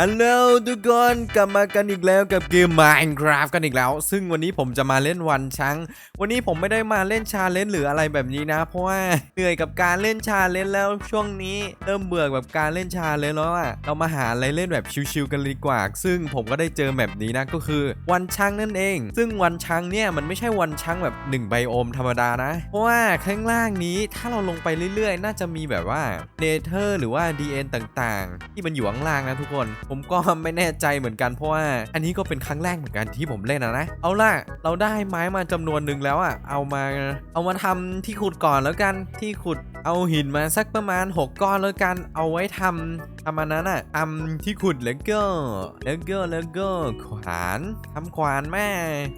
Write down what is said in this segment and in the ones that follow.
ฮัลโหลทุกคนกลับมากันอีกแล้วกับเกม Minecraft กันอีกแล้ว ซึ่งวันนี้ผมจะมาเล่นวันช้างวันนี้ผมไม่ได้มาเล่นชาเลนจ์หรืออะไรแบบนี้นะ เพราะว่าเหนื่อยกับการเล่นชาเลนจ์แล้วช่วงนี้เริ่มเบื่อแบบการเล่นชาเลนจ์แล้วอะเรามาหาอะไรเล่นแบบชิลๆกันดีกว่า ซึ่งผมก็ได้เจอแบบนี้นะก็คือวันช้างนั่นเอง ซึ่งวันช้างเนี่ยมันไม่ใช่วันช้างแบบ1ไบโอมธรรมดานะ เพราะว่าข้างล่างนี้ถ้าเราลงไปเรื่อยๆ น่าจะมีแบบว่าเนเธอร์หรือว่า DN ต่างๆ ที่มันอยู่ข้างล่างนะทุกคนผมก็ไม่แน่ใจเหมือนกันเพราะว่า อันนี้ก็เป็นครั้งแรกเหมือนกันที่ผมเล่นนะนะ เอาล่ะ เราได้ไม้มาจำนวนหนึ่งแล้วอะเอามา เอามาทำที่ขุดก่อนแล้วกัน ที่ขุดเอาหินมาสักประมาณ 6 ก้อนแล้วกัน เอาไว้ทำทำอันนั้นอะทำที่ขุดแล้วก็แล้วก็แล้วก็ขวานทำขวานแม่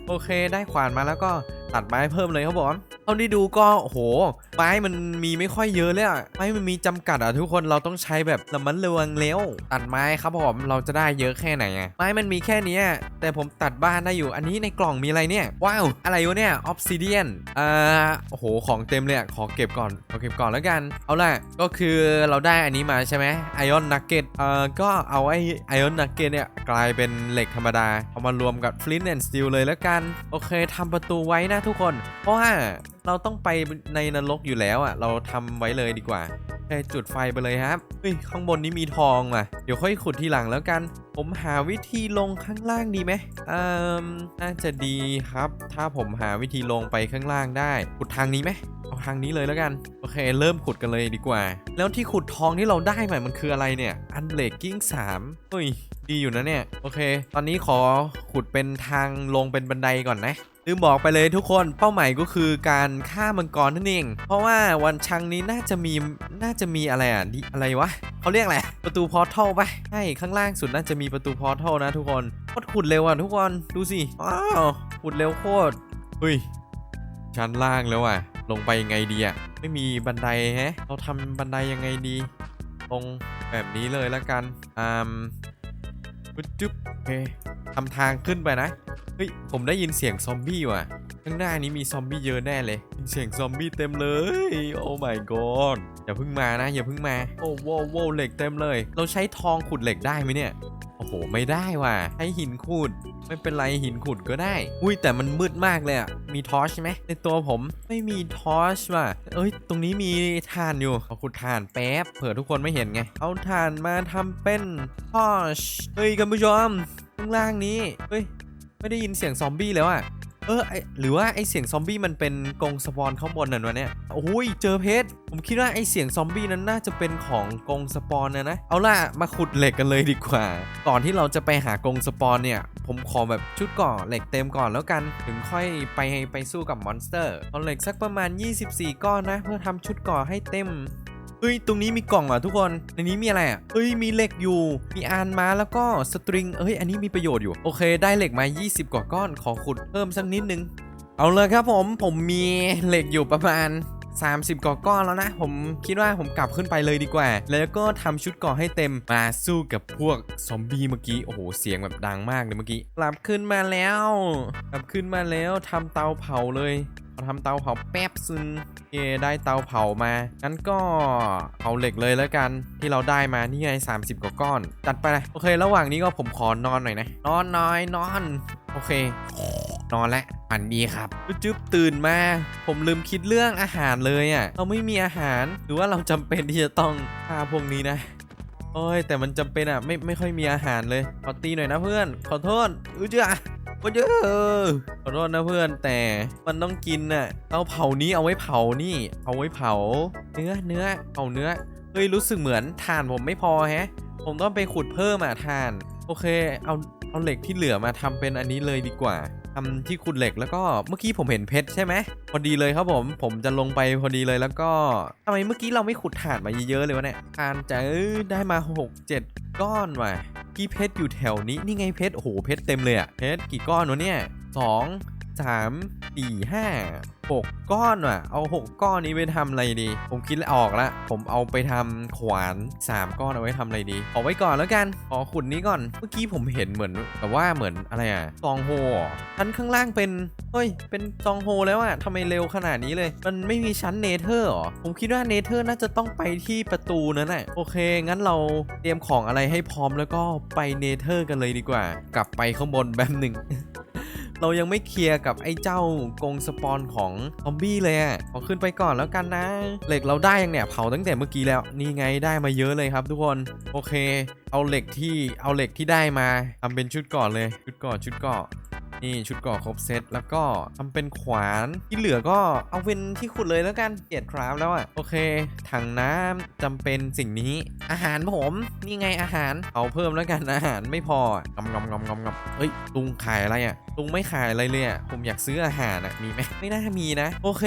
โอเค ได้ขวานมาแล้วก็ตัดไม้เพิ่มเลยครับผมเท่าที่ดูก็โอ้โหไม้มันมีไม่ค่อยเยอะเลยอะไม้มันมีจำกัดอะทุกคนเราต้องใช้แบบระมัดระวังเร็วตัดไม้ครับผมเราจะได้เยอะแค่ไหนอะไม้มันมีแค่นี้แต่ผมตัดบ้านได้อยู่ อันนี้ในกล่องมีอะไรเนี่ย ว้าว อะไรวะเนี่ยออฟซิเดียนอ่าโอ้โห ของเต็มเลยอะขอเก็บก่อนขอเก็บก่อนแล้วกัน เอาล่ะ ก็คือเราได้อันนี้มาใช่ไหมไอออนนักเก็ตเอ่อก็เอาไอไอออนนักเก็ตเนี่ยกลายเป็นเหล็กธรรมดา เอามารวมกับฟลินแอนด์สตีลเลยแล้วกัน โอเคทำประตูไว้นะทุกคน เพราะว่าเราต้องไปในนรกอยู่แล้วอะ เราทำไว้เลยดีกว่า แค่จุดไฟไปเลยครับเฮ้ยข้างบนนี้มีทองอะเดี๋ยวค่อยขุดทีหลังแล้วกัน ผมหาวิธีลงข้างล่างดีไหมเอ่อน่าจะดีครับ ถ้าผมหาวิธีลงไปข้างล่างได้ขุดทางนี้ไหมเอาทางนี้เลยแล้วกัน โอเค เริ่มขุดกันเลยดีกว่า แล้วที่ขุดทองที่เราได้ใหม่มันคืออะไรเนี่ยอันเบรกกิ้ง3เฮ้ยดีอยู่นะเนี่ย โอเค ตอนนี้ขอขุดเป็นทางลงเป็นบันไดก่อนนะ ลืมบอกไปเลยทุกคนเป้าหมายก็คือการฆ่ามังกรนั่นเอง เพราะว่าวันชังนี้น่าจะมีน่าจะมีอะไรอะดิอะไรวะเขาเรียกอะไรประตูพอร์ทัลปะใช่ข้างล่างสุดน่าจะมีประตูพอร์ทัลนะทุกคนโคตรขุดเร็วอะทุกคนดูสิว้าวขุดเร็วโคตรเฮ้ยชั้นล่างแล้วอะ ลงไปยังไงดีอะไม่มีบันไดแฮะ เราทำบันไดยังไงดีตรงแบบนี้เลยแล้วกันอ่าปึ๊บจึ๊บโอเคทำทางขึ้นไปนะ เฮ้ย ผมได้ยินเสียงซอมบี้ว่ะ ข้างหน้านี้มีซอมบี้เยอะแน่เลยเสียงซอมบี้เต็มเลย โอ้ my god อย่าเพิ่งมานะ อย่าเพิ่งมา โอ้โวโวเหล็กเต็มเลย เราใช้ทองขุดเหล็กได้ไหมเนี่ย โอ้โห ไม่ได้ว่ะใช้หินขุด ไม่เป็นไรหินขุดก็ได้ อุ้ยแต่มันมืดมากเลยอะมีทอชไหมในตัวผม ไม่มีทอชว่ะ เอ้ย ตรงนี้มีถ่านอยู่ขอาขุดถ่านแป๊บ เผื่อทุกคนไม่เห็นไง เอาถ่านมาทำเป็นทอช เฮ้ยคุณผู้ชมข้างล่างนี้ เฮ้ย ไม่ได้ยินเสียงซอมบี้แล้วอะเออไอหรือว่าไอเสียงซอมบี้มันเป็นกรงสปอนข้างบนนั่นวะเนี่ยโอ้ยเจอเพชรผมคิดว่าไอเสียงซอมบี้นั้นน่าจะเป็นของกรงสปอนนะนะเอาล่ะมาขุดเหล็กกันเลยดีกว่า ก่อนที่เราจะไปหากรงสปอนเนี่ยผมขอแบบชุดก่อเหล็กเต็มก่อนแล้วกัน ถึงค่อยไปไปสู้กับมอนสเตอร์เอาเหล็กสักประมาณ 24 ก้อนนะ เพื่อทำชุดก่อให้เต็ม เฮ้ย ตรงนี้มีกล่องอะทุกคน ในนี้มีอะไรอะเฮ้ย มีเหล็กอยู่ มีอานมาแล้วก็สตริง เฮ้ย อันนี้มีประโยชน์อยู่ โอเค ได้เหล็กมา 20 กว่าก้อน ขอขุดเพิ่มสักนิดนึง เอาเลยครับผม ผมมีเหล็กอยู่ประมาณ 30กว่าก้อนแล้วนะ ผมคิดว่าผมกลับขึ้นไปเลยดีกว่า แล้วก็ทำชุดก่อให้เต็มมาสู้กับพวกซอมบี้เมื่อกี้ โอ้โห เสียงแบบดังมากเลยเมื่อกี้กลับขึ้นมาแล้ว กลับขึ้นมาแล้วทำเตาเผาเลย เราทำเตาเผาแป๊บซึงโอเคได้เตาเผามา งั้นก็เอาเหล็กเลยแล้วกันที่เราได้มานี่ไง 30 กว่าก้อน จัดไปเลยโอเค ระหว่างนี้ก็ผมขอนอนหน่อยนะ นอนน่อยนอน โอเคนอนแล้วฝันดีครับจึ๊บตื่นมา ผมลืมคิดเรื่องอาหารเลยอะ่ะ เราไม่มีอาหารหรือว่าเราจำเป็นที่จะต้องฆ่าพวกนี้นะโอ้ยแต่มันจำเป็นอะ่ะไม่ไม่ค่อยมีอาหารเลยขอตีหน่อยนะเพื่อน ขอโทษอุ้ยเจ้า โอ้ยเยอะขอโทษนะเพื่อนแต่มันต้องกินน่ะเอาเผานี้เอาไว้เผานี่ เอาไว้เผา เนื้อเนื้อเผาเนื้อเฮ้ยรู้สึกเหมือนถ่านผมไม่พอแฮะ ผมต้องไปขุดเพิ่มอะถ่าน โอเค เอา เอาเหล็กที่เหลือมาทำเป็นอันนี้เลยดีกว่าทำที่ขุดเหล็กแล้วก็เมื่อกี้ผมเห็นเพชรใช่ไหมพอดีเลยครับผม ผมจะลงไปพอดีเลยแล้วก็ทำไมเมื่อกี้เราไม่ขุดถ่านมาเยอะๆเลยวะเนี่ยถ่านจะเอ้ยได้มา 6 7 ก้อนว่ะ กี่เพชรอยู่แถวนี้นี่ไงเพชรโอ้โหเพชรเต็มเลยอะเพชรกี่ก้อนวะเนี่ยสอง สามสี่ห้าหกก้อนว่ะ เอาหกก้อนนี้ไปทำอะไรดี ผมคิดแล้วออกละผมเอาไปทำขวานสามก้อนเอาไว้ทำอะไรดีเอไว้ก่อนแล้วกันขอขุดนี้ก่อน เมื่อกี้ผมเห็นเหมือนแต่ว่าเหมือนอะไรอะซองโฮชั้นข้างล่างเป็นเฮ้ยเป็นซองโฮแล้วอะทำไมเร็วขนาดนี้เลย มันไม่มีชั้นเนเธอร์หรอผมคิดว่าเนเธอร์น่าจะต้องไปที่ประตูนั่นแหละโอเค งั้นเราเตรียมของอะไรให้พร้อมแล้วก็ไปเนเธอร์กันเลยดีกว่า กลับไปข้างบนแบบหนึ่ง เรายังไม่เคลียร์กับไอ้เจ้ากงสปอนของซอมบี้เลยอะเอาขึ้นไปก่อนแล้วกันนะ เหล็กเราได้ยังเนี่ยเผาตั้งแต่เมื่อกี้แล้วนี่ไงได้มาเยอะเลยครับ ทุกคนโอเค เอาเหล็กที่เอาเหล็กที่ได้มาทำเป็นชุดก่อนเลยชุดก่อนชุดเกราะ นี่ชุดกราะครบเซตแล้วก็ทำเป็นขวานที่เหลือก็เอาเป็นที่ขุดเลยแล้วกันเกียดคราฟแล้วอะโอเค ถังน้ำจำเป็นสิ่งนี้ อาหารผมนี่ไงอาหารเอาเพิ่มแล้วกันอาหารไม่พองำงำงำงำงำเฮ้ยลุงขายอะไรอะลุงไม่ขายอะไรเลยอะผมอยากซื้ออาหารอะมีไหมไม่น่ามีนะ โอเค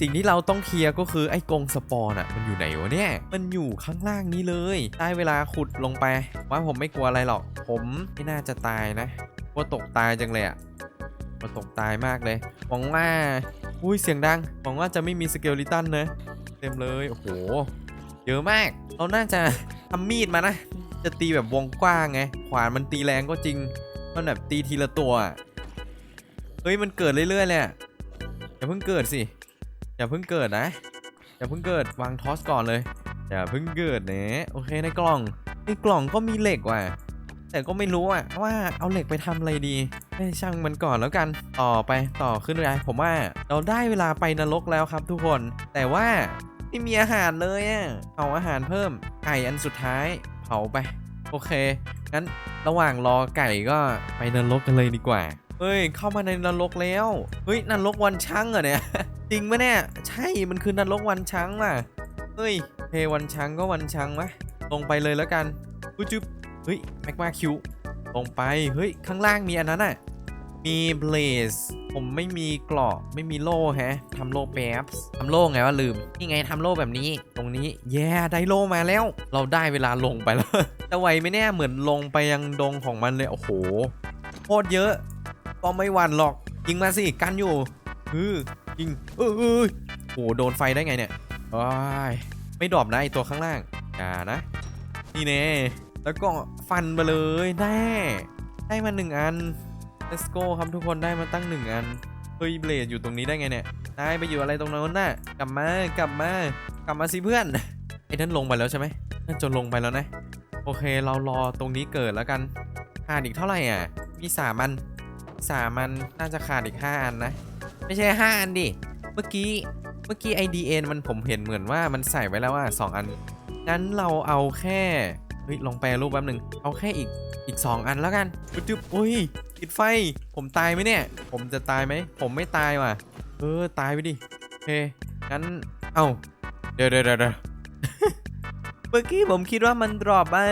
สิ่งที่เราต้องเคลียร์ก็คือไอ้กรงสปอนอะมันอยู่ไหนวะเนี่ย มันอยู่ข้างล่างนี้เลย ได้เวลาขุดลงไป ว่าผมไม่กลัวอะไรหรอก ผมไม่น่าจะตายนะ กลัวตกตายจังเลยอะกลัวตกตายมากเลยหวังว่าอุ้ยเสียงดังหวังว่าจะไม่มีสเกลลิตันนะเต็มเลยโอ้โหเยอะมากเราน่าจะทำมีดมานะ จะตีแบบวงกว้างไงขวานมันตีแรงก็จริงมันแบบตีทีละตัวอะเฮ้ยมันเกิดเรื่อยๆเลยอะอย่าเพิ่งเกิดสิอย่าเพิ่งเกิดนะอย่าเพิ่งเกิดวางทอสก่อนเลยอย่าเพิ่งเกิดเนะโอเคในกล่องในกล่องก็มีเหล็กว่ะ แต่ก็ไม่รู้อะว่าเอาเหล็กไปทำอะไรดีให้ช่างมันก่อนแล้วกันต่อไปต่อขึ้นเลยผมว่าเราได้เวลาไปนรกแล้วครับทุกคน แต่ว่าไม่มีอาหารเลยอะเอาอาหารเพิ่มไก่อันสุดท้ายเผาไป โอเคงั้นระหว่างรอไก่ก็ไปนรกกันเลยดีกว่าเฮ้ยเข้ามาในนรกแล้ว เฮ้ยนรกวันช้างเหรอเนี่ย จริงไหมเนี่ย ใช่มันคือนรกวันช้างว่ะเฮ้ยเพวันช้างก็วันช้างวะลงไปเลยแล้วกันปุ๊บ เฮ้ยแมกมาคิวลงไปเฮ้ยข้างล่างมีอันนั้นอะมีเบลสผมไม่มีกราะไม่มีโล่แฮะทำโล่แป๊บทำโล่ไงว่าลืมนี่ไงทำโล่แบบนี้ ตรงนี้แย่ได้โล่มาแล้ว เราได้เวลาลงไปแล้วจะไหวไหมเนี่ยเหมือนลงไปยังดงของมันเลยโอ้โหโคตรเยอะ ก็ไม่หวั่นหรอกยิงมาสิกันอยู่เออยิงเออเออโอ้โหโดนไฟได้ไงเนี่ยว้ายไม่ดรอปนะไอตัวข้างล่างอย่านะนี่เน่ แล้วก็ฟันไปเลยแน่ได้มาหนึ่งอัน let's go ครับทุกคนได้มาตั้งหนึ่งอันเฮ้ยเบลดอยู่ตรงนี้ได้ไงเนี่ยนายไปอยู่อะไรตรงนั้นน่ะ กลับมากลับมากลับมาสิเพื่อนไอ้นั่นลงไปแล้วใช่ไหมนั่นจนลงไปแล้วนะ โอเคเรารอตรงนี้เกิดแล้วกันขาดอีกเท่าไหร่อะ มีสามอันสามอันน่าจะขาดอีกห้าอันนะ ไม่ใช่ห้าอันดิเมื่อกี้เมื่อกี้ IDN มันผมเห็นเหมือนว่ามันใส่ไว้แล้วว่าสองอันงั้นเราเอาแค่ เฮ้ยลองแปลรูปแป๊บหนึ่งเอาแค่อีกอีกสองอันแล้วกันจุ๊บๆอุ้ยติดไฟ ผมตายไหมเนี่ย ผมจะตายไหม ผมไม่ตายว่ะ เออ ตายไปดิโอเคงั้น เอ้าเดี๋ยวเดี๋ยวเดี๋ยวเดี๋ยวเมื่อกี้ผมคิดว่ามันดรอปอะ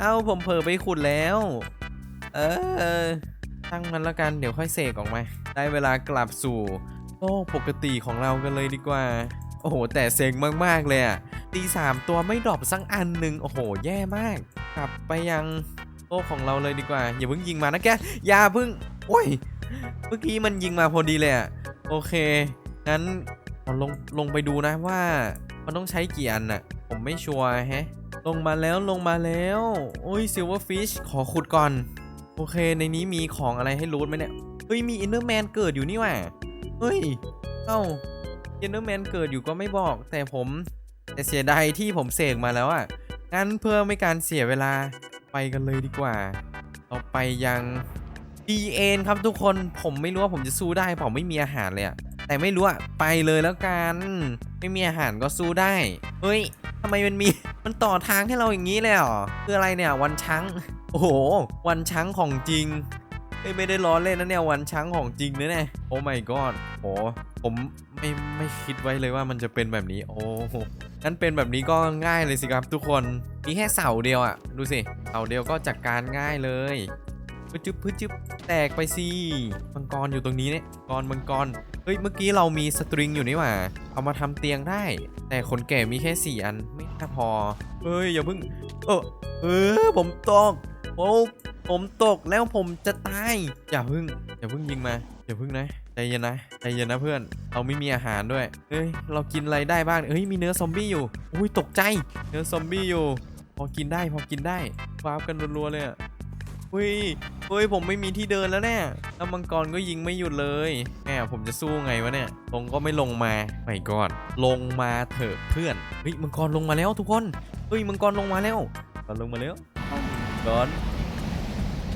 เอ้าผมเผลอไปขุดแล้ว เออ ตั้งมันแล้วกัน เดี๋ยวค่อยเสกออกมา ได้เวลากลับสู่โลกปกติของเรากันเลยดีกว่า โอ้โห แต่เซ็งมาก ๆ เลยอะ ตีสามตัวไม่ดรอปสักอันหนึ่งโอ้โห แย่มาก กลับไปยังโลกของเราเลยดีกว่า อย่าเพิ่งยิงมานะแกอย่าเพิ่งโอ้ยเมื่อกี้มันยิงมาพอดีเลยอะโอเคงั้นเราลงลงไปดูนะว่ามันต้องใช้กี่อันน่ะ ผมไม่ชัวร์แฮะ ลงมาแล้วลงมาแล้วโอ้ยซิลเวอร์ฟิชขอขุดก่อน โอเคในนี้มีของอะไรให้รูทไหมเนี่ย เฮ้ย มีอินเนอร์แมนเกิดอยู่นี่ว่าเฮ้ย เอ้าอินเนอร์แมนเกิดอยู่ก็ไม่บอก แต่ผม แต่เสียดายที่ผมเสกมาแล้วอะงั้นเพื่อไม่การเสียเวลาไปกันเลยดีกว่า เราไปยังดีเอ็นครับทุกคนผมไม่รู้ว่าผมจะสู้ได้ผมไม่มีอาหารเลยอะแต่ไม่รู้อะไปเลยแล้วกัน ไม่มีอาหารก็สู้ได้ เฮ้ยทำไมมันมีมันต่อทางให้เราอย่างนี้เลยเหรอคืออะไรเนี่ยวันช้างโอ้โห วันช้างของจริง ไม่ได้ล้อเล่นนะเนี่ยวันช้างของจริงนะเนี่ยโอ้ my god โอผมไม่ไม่คิดไว้เลยว่ามันจะเป็นแบบนี้ โอ้งั้นเป็นแบบนี้ก็ง่ายเลยสิครับทุกคนมีแค่เสาเดียวอะดูสิเสาเดียวก็จัดการง่ายเลยพึ่จึ๊บพึ่จึ๊บแตกไปสิมังกรอยู่ตรงนี้เนี่ยกรมังกรเฮ้ยเมื่อกี้เรามีสตริงอยู่นี่หว่าเอามาทำเตียงได้ แต่คนแก่มีแค่4อันไม่น่าพอเฮ้ยอย่าเพิ่ง เออเออผมตกโอ้ ผมตกแล้วผมจะตายอย่าพิ่งอย่าพิ่งยิงมาอย่าพิ่งนะใจเย็นนะใจเย็นนะเพื่อนเราไม่มีอาหารด้วยเอ้ยเรากินอะไรได้บ้างเอ้ยมีเนื้อซอมบี้อยู่อุ้ยตกใจเนื้อซอมบี้อยู่ พอกินได้พอกินได้วาร์ปกันรัวๆเลยอะอุ้ยเฮ้ยผมไม่มีที่เดินแล้วเนี่ยแล้วมังกรก็ยิงไม่หยุดเลยแหมผมจะสู้ไงวะเนี่ยลงก็ไม่ลงมาไม่ก่อนลงมาเถอะเพื่อนเฮ้ยมังกรลงมาแล้วทุกคนเฮ้ยมังกรลงมาแล้วมังกรลงมาแล้วมังกร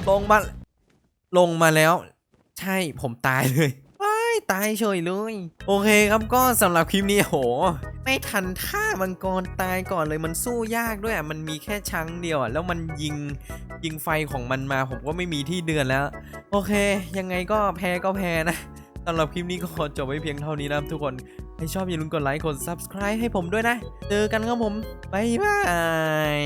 ลงมา ลงมาแล้ว ใช่ผมตายเลยว้ายตายเฉยเลย โอเคครับก็สำหรับคลิปนี้โห ไม่ทันท่ามังกรตายก่อนเลยมันสู้ยากด้วยอะมันมีแค่ชั้งเดียวอะแล้วมันยิงยิงไฟของมันมา ผมก็ไม่มีที่เดือนแล้ว โอเค ยังไงก็แพ้ก็แพ้นะสำหรับคลิปนี้ก็ขอจบไว้เพียงเท่านี้นะทุกคนใครชอบอย่าลืมกดไลค์กด subscribe ให้ผมด้วยนะ เจอกันครับผม บ๊ายบาย